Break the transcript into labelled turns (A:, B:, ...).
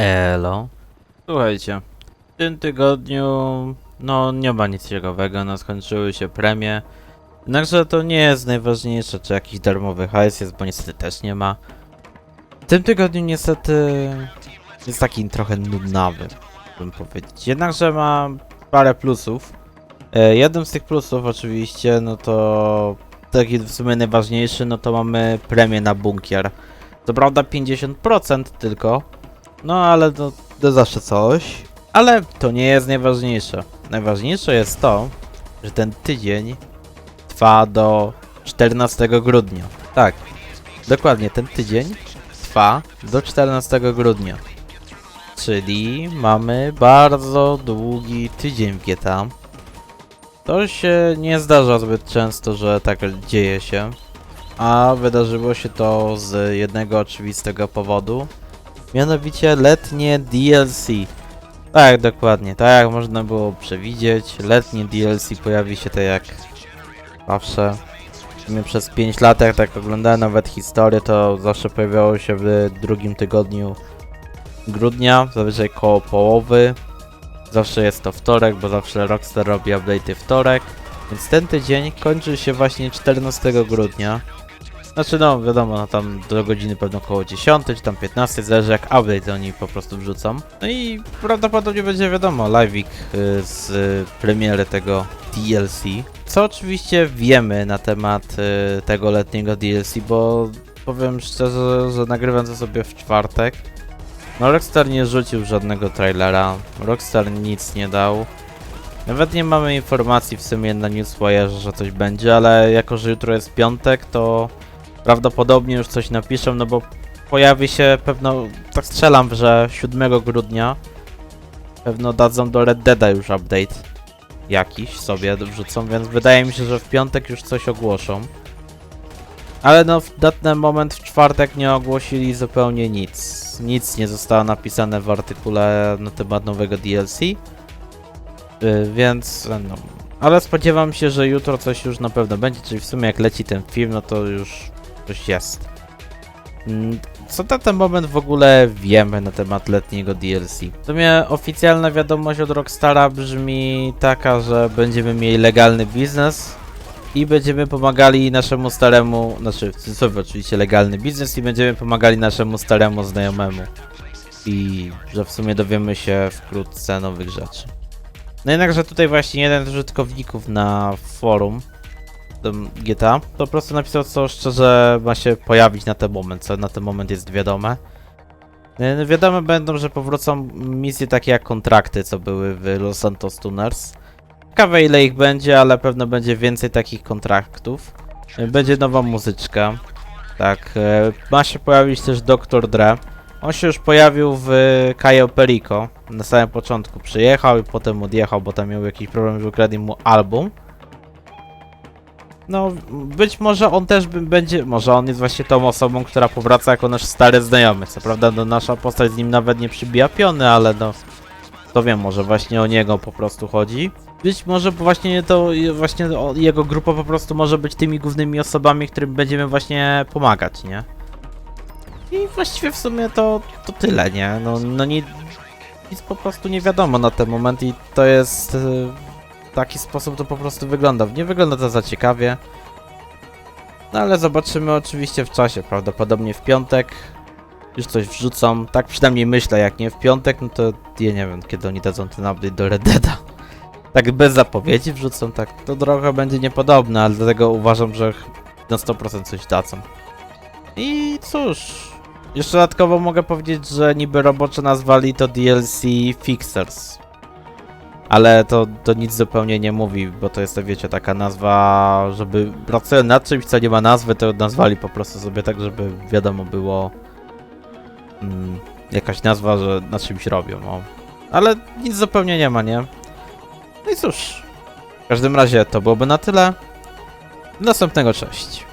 A: Elo. Słuchajcie, w tym tygodniu no nie ma nic ciekawego, no skończyły się premie. Jednakże to nie jest najważniejsze, czy jakiś darmowy hajs jest, bo niestety też nie ma. W tym tygodniu niestety jest taki trochę nudnawy, bym powiedzieć. Jednakże ma parę plusów. E, jednym z tych plusów oczywiście, no to taki w sumie najważniejszy, no to mamy premię na bunkier. Co prawda 50% tylko, no ale to, to zawsze coś. Ale to nie jest najważniejsze. Najważniejsze jest to, że ten tydzień trwa do 14 grudnia. Tak, dokładnie ten tydzień trwa do 14 grudnia. Czyli mamy bardzo długi tydzień w GTA. To się nie zdarza zbyt często, że tak dzieje się. A wydarzyło się to z jednego oczywistego powodu. Mianowicie letnie DLC. Tak, dokładnie, tak jak można było przewidzieć. Letnie DLC pojawi się tak jak zawsze. W przez 5 lat, jak tak oglądałem nawet historię, to zawsze pojawiało się w drugim tygodniu grudnia, zazwyczaj koło połowy. Zawsze jest to wtorek, bo zawsze Rockstar robi update'y wtorek. Więc ten tydzień kończy się właśnie 14 grudnia. Znaczy no, wiadomo, no tam do godziny pewno około 10 czy tam 15, zależy jak update oni po prostu wrzucą. No i prawdopodobnie będzie wiadomo, live'ik y, z y, premiery tego DLC. Co oczywiście wiemy na temat y, tego letniego DLC, bo powiem szczerze, że nagrywam to sobie w czwartek. No Rockstar nie rzucił żadnego trailera, Rockstar nic nie dał. Nawet nie mamy informacji w sumie na Newswire, że coś będzie, ale jako, że jutro jest piątek, to prawdopodobnie już coś napiszą, no bo pojawi się pewno, tak strzelam, że 7 grudnia pewno dadzą do Red Deada już update jakiś sobie wrzucą, więc wydaje mi się, że w piątek już coś ogłoszą. Ale no w datny moment w czwartek nie ogłosili zupełnie nic. Nic nie zostało napisane w artykule na temat nowego DLC. Yy, więc no. Ale spodziewam się, że jutro coś już na pewno będzie, czyli w sumie jak leci ten film, no to już jest. Mm, Co na ten moment w ogóle wiemy na temat letniego DLC? W sumie oficjalna wiadomość od Rockstara brzmi taka, że będziemy mieli legalny biznes i będziemy pomagali naszemu staremu, znaczy w cudzysłowie oczywiście legalny biznes i będziemy pomagali naszemu staremu znajomemu. I że w sumie dowiemy się wkrótce nowych rzeczy. No jednakże tutaj właśnie jeden z użytkowników na forum GTA po prostu napisał, co szczerze ma się pojawić na ten moment, co na ten moment jest wiadome. E, Wiadome będą, że powrócą misje takie jak kontrakty, co były w Los Santos Tuners. Ciekawe ile ich będzie, ale pewno będzie więcej takich kontraktów. Będzie nowa muzyczka. Tak, e, ma się pojawić też Dr. Dre. On się już pojawił w Cayo Perico. Na samym początku przyjechał i potem odjechał, bo tam miał jakiś problem, że ukradli mu album. No, być może on też będzie, może on jest właśnie tą osobą, która powraca jako nasz stary znajomy. Co prawda, no, nasza postać z nim nawet nie przybija piony, ale no, to wiem, może właśnie o niego po prostu chodzi. Być może właśnie to, właśnie jego grupa po prostu może być tymi głównymi osobami, którym będziemy właśnie pomagać, nie? I właściwie w sumie to, to tyle, nie? No, no nie, nic po prostu nie wiadomo na ten moment i to jest... y, w taki sposób to po prostu wygląda. Nie wygląda to za ciekawie. No ale zobaczymy oczywiście w czasie. Prawdopodobnie w piątek już coś wrzucą. Tak przynajmniej myślę, jak nie w piątek, no to ja nie wiem, kiedy oni dadzą ten update do Red Deada. Tak bez zapowiedzi wrzucą, tak to trochę będzie niepodobne, ale dlatego uważam, że na 100% coś dadzą. I cóż, jeszcze dodatkowo mogę powiedzieć, że niby robocze nazwali to DLC Fixers. Ale to, to nic zupełnie nie mówi, bo to jest, wiecie, taka nazwa, żeby pracują nad czymś, co nie ma nazwy, to nazwali po prostu sobie tak, żeby wiadomo było mm, jakaś nazwa, że nad czymś robią, o. Ale nic zupełnie nie ma, nie? No i cóż, w każdym razie to byłoby na tyle. Do następnego, cześć.